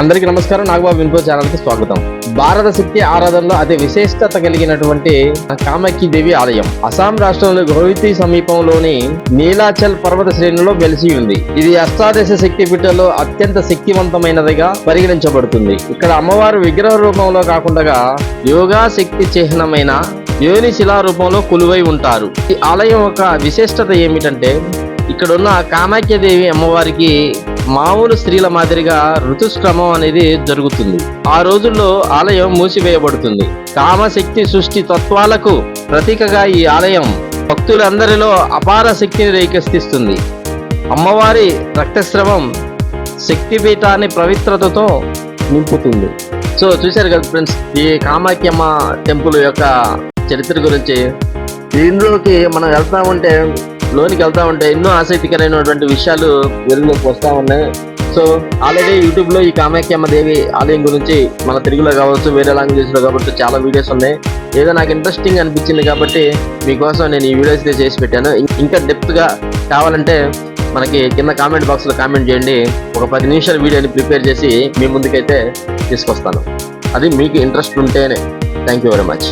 అందరికీ నమస్కారం. నాగబాబు ఇన్ఫో ఛానల్కి స్వాగతం. భారత శక్తి ఆరాధనలో అతి విశిష్టత కలిగినటువంటి కామాఖ్య దేవి ఆలయం. అస్సాం రాష్ట్రంలో గోవితి సమీపంలోని నీలాచల్ పర్వత శ్రేణిలో వెలిసి ఉంది. ఇది అష్టాదశ శక్తి పీఠలో అత్యంత శక్తివంతమైనదిగా పరిగణించబడుతుంది. ఇక్కడ అమ్మవారు విగ్రహ రూపంలో కాకుండా యోగా శక్తి చిహ్నమైన యోని శిలా రూపంలో కొలువై ఉంటారు. ఈ ఆలయం యొక్క విశిష్టత ఏమిటంటే ఇక్కడ ఉన్న కామాఖ్యదేవి అమ్మవారికి మామూలు స్త్రీల మాదిరిగా ఋతుస్క్రమం అనేది జరుగుతుంది. ఆ రోజుల్లో ఆలయం మూసివేయబడుతుంది. కామశక్తి సృష్టి తత్వాలకు ప్రతీకగా ఈ ఆలయం భక్తులందరిలో అపార శక్తిని రేకెత్తిస్తుంది. అమ్మవారి రక్తస్రవం శక్తిపీఠాన్ని పవిత్రతతో నింపుతుంది. సో చూశారు కదా ఫ్రెండ్స్ ఈ కామాఖ్యమ్మ టెంపుల్ యొక్క చరిత్ర గురించి. దీనిలోకి మనం వెళ్తా ఉంటే లోనికి వెళ్తా ఉంటే ఎన్నో ఆసక్తికరమైనటువంటి విషయాలు వెలుగులోకి వస్తూ ఉన్నాయి. సో ఆల్రెడీ యూట్యూబ్లో ఈ కామాఖ్యమ్మ దేవి ఆలయం గురించి మన తెలుగులో కావచ్చు వేరే లాంగ్వేజ్లో కాబట్టి చాలా వీడియోస్ ఉన్నాయి. ఏదో నాకు ఇంట్రెస్టింగ్ అనిపించింది కాబట్టి మీకోసం నేను ఈ వీడియోస్ అయితే చేసి పెట్టాను. ఇంకా డెప్త్గా కావాలంటే మనకి కింద కామెంట్ బాక్స్లో కామెంట్ చేయండి. ఒక పది నిమిషాల వీడియోని ప్రిపేర్ చేసి మీ ముందుకైతే తీసుకొస్తాను. అది మీకు ఇంట్రెస్ట్ ఉంటేనే. Thank you very much